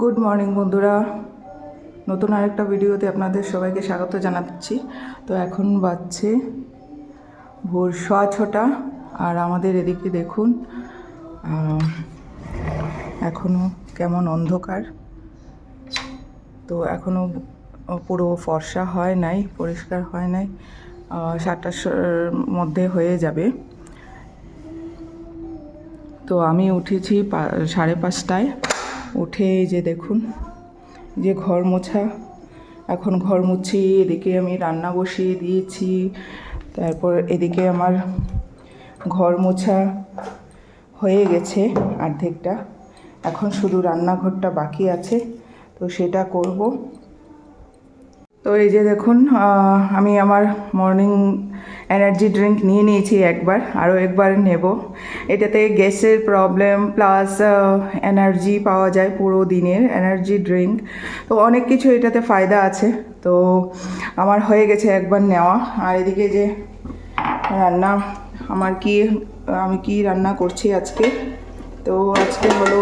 Good morning বন্ধুরা। নতুন আরেকটা ভিডিওতে আপনাদের সবাইকে স্বাগত জানাচ্ছি। তো এখন বাজছে ভোর সোয়া ছটা, আর আমাদের এদিকে দেখুন এখনও কেমন অন্ধকার। তো এখনও পুরো ফর্সা হয় নাই, পরিষ্কার হয় নাই। সাতটার মধ্যে হয়ে যাবে। তো আমি উঠেছি সাড়ে পাঁচটায়। উঠে যে দেখুন যে ঘর মোছা। এখন ঘর মুছি, এদিকে আমি রান্না বসিয়ে দিয়েছি। তারপর এদিকে আমার ঘর মোছা হয়ে গেছে অর্ধেকটা। এখন শুধু রান্নাঘরটা বাকি আছে, তো সেটা করব। তো এই যে দেখুন আমি আমার মর্নিং এনার্জি ড্রিঙ্ক নিয়ে নিয়েছি একবার, আরও একবার নেব। এটাতে গ্যাসের প্রবলেম প্লাস এনার্জি পাওয়া যায় পুরো দিনের এনার্জি ড্রিঙ্ক তো অনেক কিছু এটাতে ফায়দা আছে। তো আমার হয়ে গেছে একবার নেওয়া। আর এদিকে যে রান্না, আমার কি, আমি কি রান্না করছি আজকে? তো আজকে হলো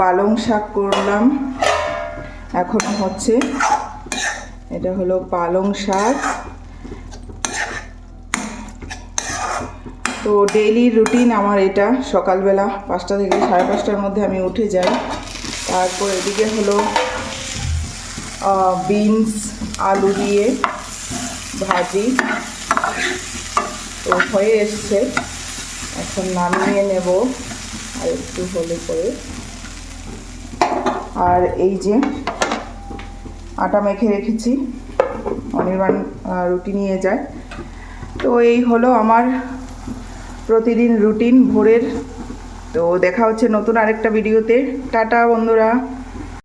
পালং শাক করলাম। এখন হচ্ছে, এটা হলো পালং শাক। তো ডেইলি রুটিন আমার এটা। সকালবেলা পাঁচটা থেকে সাড়ে পাঁচটার মধ্যে আমি উঠে যাই। তারপর এদিকে হলো বিনস আলু দিয়ে ভাজি। তো হয়ে এসছে। এখন নামিয়ে নেব আর একটু হলে করে আর এই যে আটা মেখে রেখেছি। অনির্বাণ রুটি নিয়ে যায়। তো এই হলো আমার প্রতিদিন রুটিন ভোরের। তো দেখা হচ্ছে নতুন আরেকটা ভিডিওতে টাটা বন্ধুরা।